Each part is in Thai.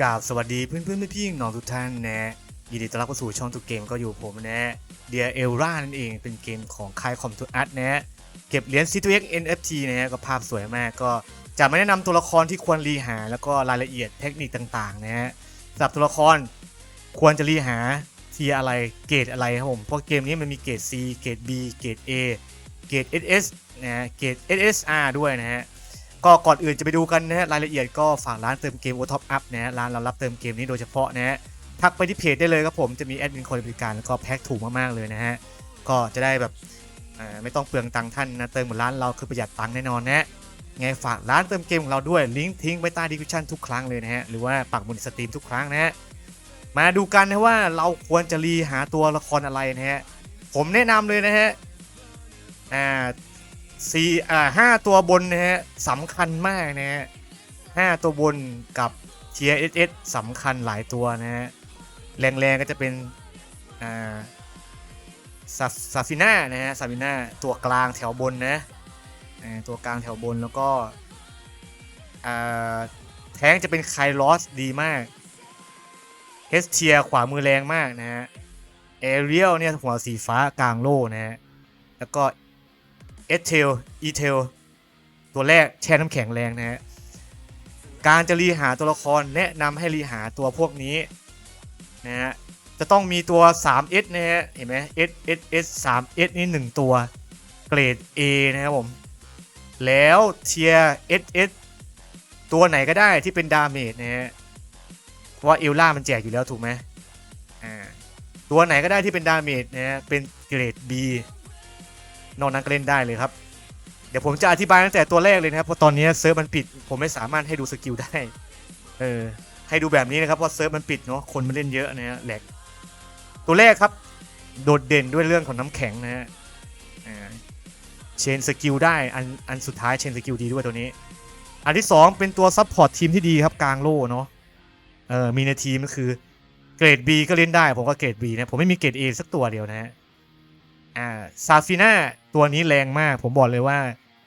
กราบสวัสดีเพื่อนเพื่อนๆพี่น้องทุกท่านนะยินดีต้อนรับเข้าสู่ช่องทุกเกมก็อยู่ผมนะเดียเอลรานั่นเองเป็นเกมของค่ายคอมทูอาร์ตนะเก็บเหรียญ C2X NFT นะฮะก็ภาพสวยมากก็จะไม่แนะนำตัวละครที่ควรรีหา แล้วก็รายละเอียดเทคนิคต่างๆนะฮะสำหรับตัวละครควรจะรีหาทีอะไรเกรดอะไรครับผมเพราะเกมนี้มันมีเกรด C เกรด B เกรด A เกรด SS นะฮะเกรด SSR ด้วยนะฮะ ก็ก่อนอื่นจะไปดูกันนะฮะรายละเอียดก็ฝากร้านเติมเกม o อท็อปอัพนะฮะร้านเรารับเติมเกมนี้โดยเฉพาะนะฮะทักไปที่เพจได้เลยครับผมจะมีแอดมินคอยบริการแล้วก็แพ็คถูกมากๆเลยนะฮะก็จะได้แบบไม่ต้องเปลืองตังค์ท่านนะเติมหมือนร้านเราคือประหยัดตังค์แน่นอนนะฮะไงฝากร้านเติมเกมของเราด้วยลิงก์ทิ้งไว้ใต้ดีคิชั่นทุกครั้งเลยนะฮะหรือว่าปักบนสตรีมทุกครั้งนะฮะมาดูกันนะว่าเราควรจะรีหาตัวละครอะไรนะฮะผมแนะนำเลยนะฮะอ่า สี่อ่าห้าตัวบนนะฮะสำคัญมากนะฮะห้าตัวบนกับ TSS สสำคัญหลายตัวนะฮะแรงๆก็จะเป็นอ่าซาซาฟิน่านะฮะซาฟิน่าตัวกลางแถวบนนะตัวกลางแถวบนแล้วก็แท้งจะเป็นไคลอสดีมากเฮสเทียขวามือแรงมากนะฮะเอเรียลเนี่ยหัวสีฟ้ากลางโล่นะฮะแล้วก็ เอสเทลอีเทลตัวแรกแช่น้ำแข็งแรงนะฮะการจะรีหาตัวละครแนะนำให้รีหาตัวพวกนี้นะฮะจะต้องมีตัว 3S นะฮะเห็นไหม S S S 3S นี่ 1 ตัวเกรด A นะครับผม แล้วเทีย S S ตัวไหนก็ได้ที่เป็นดาเมจนะฮะเพราะว่าเอลล่ามันแจกอยู่แล้วถูกไหมอ่าตัวไหนก็ได้ที่เป็นดาเมจนะฮะเป็นเกรด B อกนั้นก็เล่นได้เลยครับ เดี๋ยวผมจะอธิบายตั้งแต่ตัวแรกเลยนะครับเพราะตอนนี้เซิร์ฟมันปิด ผมไม่สามารถให้ดูสกิลได้ เออให้ดูแบบนี้นะครับเพราะเซิร์ฟมันปิดเนาะคนมันเล่นเยอะนะฮะแหลกตัวแรกครับ โดดเด่นด้วยเรื่องของน้ำแข็งนะฮะเชนสกิลได้อันอันสุดท้ายเชนสกิลดีด้วยตัวนี้ อันที่ 2 เป็นตัวซับพอร์ตทีมที่ดีครับกลางโล่เนาะเออมีในทีมก็คือเกรด B ก็เล่นได้ ผมก็เกรด B นะผมไม่มีเกรด A สักตัวเดียวนะฮะ อ่าซาฟิน่าตัวนี้แรงมาก ผมบอกเลยว่า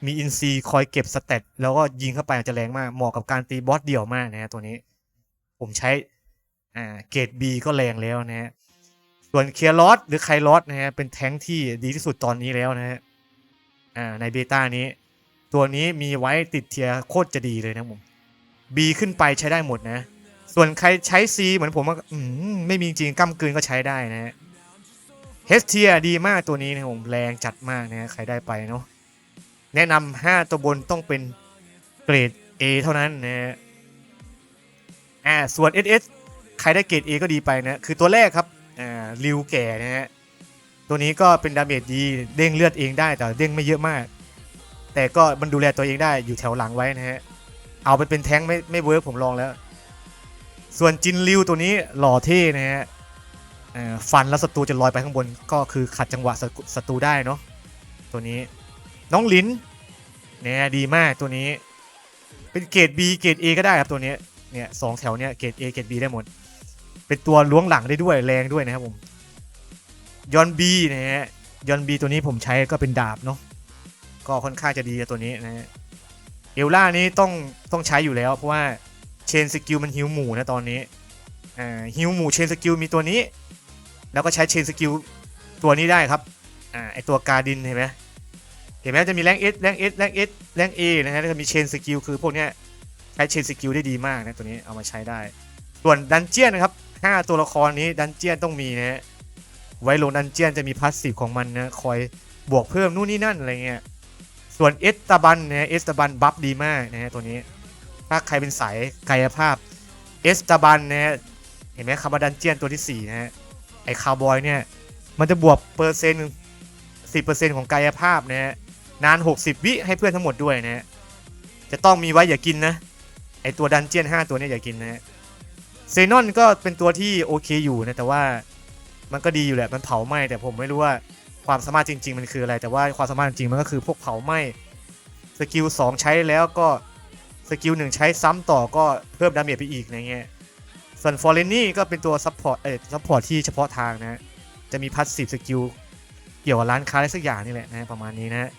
มีอินซีคอยเก็บสเตตแล้วก็ยิงเข้าไปจะแรงมาก เหมาะกับการตีบอสเดี่ยวมากนะฮะตัวนี้ ผมใช้อ่าเกรด B ก็แรงแล้วนะฮะส่วนเคียร์ลอสหรือไคลอสนะฮะเป็นแท้งที่ดีที่สุดตอนนี้แล้วนะฮะอ่าในเบต้านี้ ตัวนี้มีไว้ติดเทียร์โคตรจะดีเลยนะผม B ขึ้นไปใช้ได้หมดนะ ส่วนใครใช้ C เหมือนผมว่าอืมไม่มีจริงก้ากลืนก็ใช้ได้นะฮะ เฮสเทียดีมากตัวนี้นะผมแรงจัดมากนะใครได้ไปเนาะแนะนำ5ตัวบนต้องเป็นเกรด A เท่านั้นนะฮะอ่าส่วน SS ใครได้เกรด A ก็ดีไปนะ คือตัวแรกครับอ่าริวแก่นะฮะตัวนี้ก็เป็นดาเมจดีเด้งเลือดเองได้แต่เด้งไม่เยอะมาก แต่ก็มันดูแลตัวเองได้อยู่แถวหลังไว้นะฮะเอาไปเป็นแท้งไม่ไม่เวิร์กผมลองแล้ว ส่วนจินริวตัวนี้หล่อเท่นะฮะอ่า ฟันแล้วศัตรูจะลอยไปข้างบนก็คือขัดจังหวะศัตรูได้เนาะตัวนี้น้องลินเนี่ยดีมากตัวนี้ เป็นเกรด B เกรด A ก็ได้ครับตัวนี้เนี่ยสองแถวเนี่ยเกรด A เกรด B ได้หมด เป็นตัวล้วงหลังได้ด้วยแรงด้วยนะครับผมยอน B นะฮะยอน B ตัวนี้ผมใช้ก็เป็นดาบเนาะก็ค่อนข้างจะดีกับตัวนี้นะฮะเอลล่านี้ต้องต้องใช้อยู่แล้วเพราะว่าเชนสกิลมันฮิวหมู่นะตอนนี้อ่าฮิวหมู่เชนสกิลมีตัวนี้ แล้วก็ใช้เชนสกิลตัวนี้ได้ครับอ่าไอตัวการดินเห็นไหมเห็นไหมจะมีแรงเอสแรงเอสแรงเอสแรงเอนะฮะแล้วก็มีเชนสกิลคือพวกเนี้ยใช้เชนสกิลได้ดีมากนะตัวนี้เอามาใช้ได้ ส่วนดันเจียนนะครับ5ตัวละครนี้ดันเจียนต้องมีนะฮะไว้ลงดันเจียนจะมีพาสซีฟของมันนะคอยบวกเพิ่มนู่นนี่นั่นอะไรเงี้ยส่วนเอสตาบันนะเอสตาบันบัฟดีมากนะฮะตัวนี้ ถ้าใครเป็นสายกายภาพเอสตาบันนะฮะเห็นไหมคาร์บดันเจียนตัวที่สี่นะฮะ ไอ้คาวบอยเนี่ย มันจะบวกเปอร์เซ็นต์สิบเปอร์เซ็นต์ของกายภาพนะฮะนาน 60 วิให้เพื่อนทั้งหมดด้วยนะฮะจะต้องมีไว้อย่ากินนะ ไอตัวดันเจียน 5 ตัวเนี้อย่ากินนะฮะเซนอนก็เป็นตัวที่โอเคอยู่นะ แต่ว่ามันก็ดีอยู่แหละ มันเผาไหม้แต่ผมไม่รู้ว่าความสามารถจริง ๆ มันคืออะไร แต่ว่าความสามารถจริงๆมันก็คือพวกเผาไหม้สกิล2ใช้แล้วก็สกิล1ใช้ซ้ำต่อก็เพิ่มดาเมจไปอีกอะไรเงี้ย ส่วนฟอร์เรนนี่ก็เป็นตัวซัพพอร์ตเอ่อซัพพอร์ตที่เฉพาะทางนะจะมีพัสซีฟสกิลเกี่ยวกับร้านค้าอะไรสักอย่างนี่แหละนะประมาณนี้นะ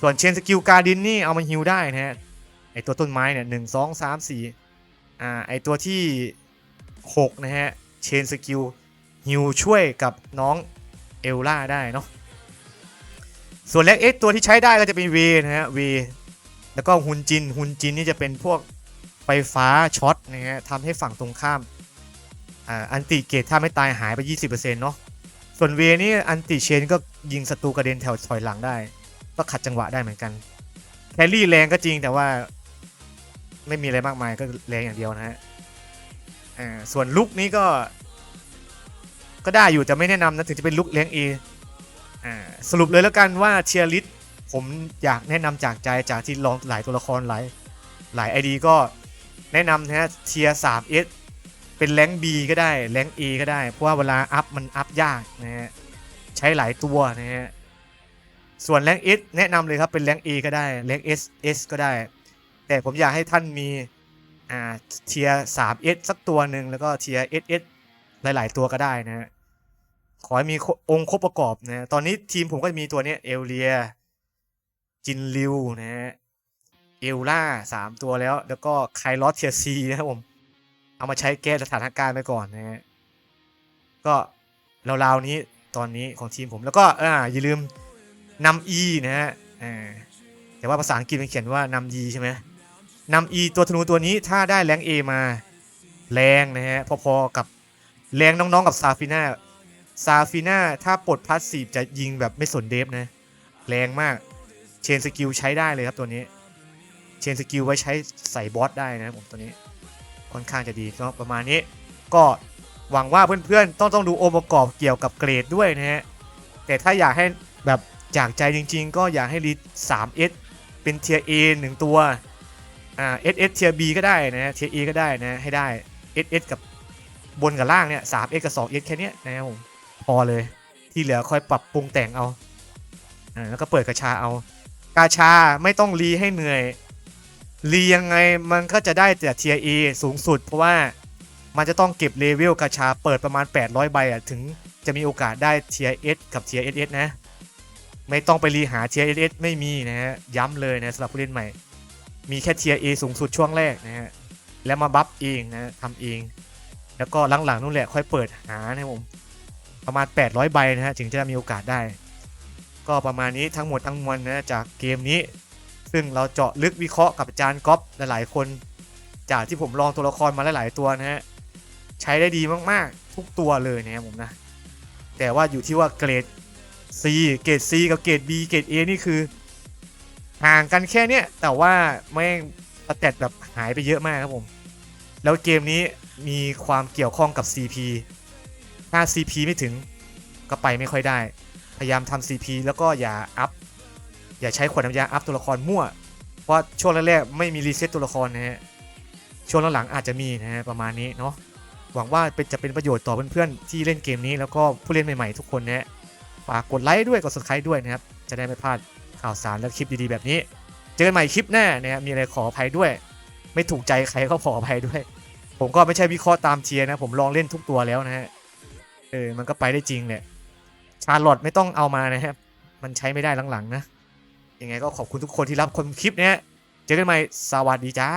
ส่วนเชนสกิลการดินนี่เอามาฮิวได้นะฮะไอตัวต้นไม้เนี่ยหนึ่งสองสามสี่อ่าไอตัวที่6นะฮะเชนสกิลฮิวช่วยกับน้องเอลล่าได้เนาะส่วนแล็กเอ็กตัวที่ใช้ได้ก็จะเป็นเวนะฮะเวแล้วก็ฮุนจินฮุนจินนี่จะเป็นพวก ไฟฟ้าช็อตนะฮะทำให้ฝั่งตรงข้ามอันติเกตถ้าไม่ตายหายไป 20%เนาะส่วนเวนี่อันติเชนก็ยิงศัตรูกระเด็นแถวถอยหลังได้ ก็ขัดจังหวะได้เหมือนกันแครี่แรงก็จริงแต่ว่า ไม่มีอะไรมากมายก็แรงอย่างเดียวนะฮะส่วนลุกนี้ก็ ก็ได้อยู่แต่ไม่แนะนำนะถึงจะเป็นลุกเลี้ยงเออ่าสรุปเลยแล้วกันว่าเชียร์ลิสผมอยากแนะนำจากใจจากที่ลองหลายตัวละครหลายหลายไอดีก็ แนะนำนะฮะเทียร์สามเอสเป็นแรง B ก็ได้แรง A ก็ได้ เพราะว่าเวลาอัพมันอัพยากนะฮะใช้หลายตัวนะฮะส่วนแรง S แนะนำเลยครับเป็นแรง A ก็ได้แรง S S ก็ได้ แต่ผมอยากให้ท่านมีอ่าเทียร์สามเอสสักตัวหนึ่งแล้วก็เทียร์เอสเอสหลาย ๆ ตัวก็ได้นะฮะขอให้มีองค์ครบประกอบนะตอนนี้ทีมผมก็จะมีตัวเนี้ยเอลเลียจินลิวนะฮะ เอลล่าสามตัวแล้ว แล้วก็ไคลอสเทียซีนะครับผม เอามาใช้แก้สถานการณ์ไปก่อนนะฮะก็ราวๆนี้ตอนนี้ของทีมผมแล้วก็อ่าอย่าลืมนำ E นะฮะแต่ว่าภาษาอังกฤษมันเขียนว่านำ E ใช่ไหมนำ E ตัวธนูตัวนี้ถ้าได้แรง A มาแรงนะฮะพอๆกับแรงน้องๆกับซาฟิน่าซาฟิน่าถ้าปลดพาสซีฟจะยิงแบบไม่สนเดฟนะ แรงมากเชนสกิลใช้ได้เลยครับตัวนี้ เชนสกิลไว้ใช้ใส่บอสได้นะผมตัวนี้ค่อนข้างจะดีก็ประมาณนี้ ก็หวังว่าเพื่อนๆ ต้องต้องดูองค์ประกอบเกี่ยวกับเกรดด้วยนะฮะ แต่ถ้าอยากให้แบบจากใจจริงๆ ก็อยากให้รีด 3S เป็นเทียร์ A หนึ่งตัว อ่า SS เทียร์ B ก็ได้นะฮะเทียร์ A ก็ได้นะให้ได้ SS กับบนกับล่างเนี่ย 3S กับ 2S แค่นี้นะครับผมพอเลยที่เหลือค่อยปรับปรุงแต่งเอา อ่าแล้วก็เปิดกระชาเอา กาชาไม่ต้องรีให้เหนื่อย รียังไงมันก็จะได้แต่เทียร์ A สูงสุด เพราะว่ามันจะต้องเก็บเลเวลกาชาเปิดประมาณ 800 ใบอะถึงจะมีโอกาสได้เทียร์ S กับเทียร์ SS นะ ไม่ต้องไปรีหาเทียร์ SS ไม่มีนะฮะย้ำเลยนะสำหรับผู้เล่นใหม่ มีแค่เทียร์ A สูงสุดช่วงแรกนะฮะแล้วมาบัฟเองนะทำเอง แล้วก็หลังๆนู่นแหละค่อยเปิดหานะผมประมาณ 800 ใบนะฮะถึงจะมีโอกาสได้ ก็ประมาณนี้ทั้งหมดทั้งมวลนะจากเกมนี้ ซึ่งเราเจาะลึกวิเคราะห์กับอาจารย์ก๊อฟหลายๆคน จากที่ผมลองตัวละครมาหลาย ๆ ตัวนะฮะใช้ได้ดีมากๆ ทุกตัวเลยนะครับผมนะ แต่ว่าอยู่ที่ว่าเกรด C เกรด C กับเกรด B เกรด A นี่คือ ห่างกันแค่เนี้ยแต่ว่าไม่งสเตตแบบหายไปเยอะมากครับผม แล้วเกมนี้มีความเกี่ยวข้องกับ CP ถ้า CP ไม่ถึงก็ไปไม่ค่อยได้ พยายามทำ CP แล้วก็อย่าอัพ อย่าใช้ขวดน้ำยาอัพตัวละครมั่ว เพราะช่วงแรกๆไม่มีรีเซ็ตตัวละครนะฮะ ช่วงหลังๆอาจจะมีนะฮะประมาณนี้เนาะ หวังว่าเป็นจะเป็นประโยชน์ต่อเพื่อนๆที่เล่นเกมนี้แล้วก็ผู้เล่นใหม่ๆทุกคนนะฮะ ฝากกดไลค์ด้วยกด subscribe ด้วยนะครับ จะได้ไม่พลาดข่าวสารและคลิปดีๆแบบนี้ เจอกันใหม่คลิปหน้านะครับมีอะไรขออภัยด้วย ไม่ถูกใจใครก็ขออภัยด้วย ผมก็ไม่ใช่วิเคราะห์ตามเทียร์นะ ผมลองเล่นทุกตัวแล้วนะฮะ เออ มันก็ไปได้จริงแหละชาร์ลอตไม่ต้องเอามานะครับ มันใช้ไม่ได้หลังๆนะ ยังไงก็ขอบคุณทุกคนที่รับชมคลิปนี้เจอกันใหม่สวัสดีจ้า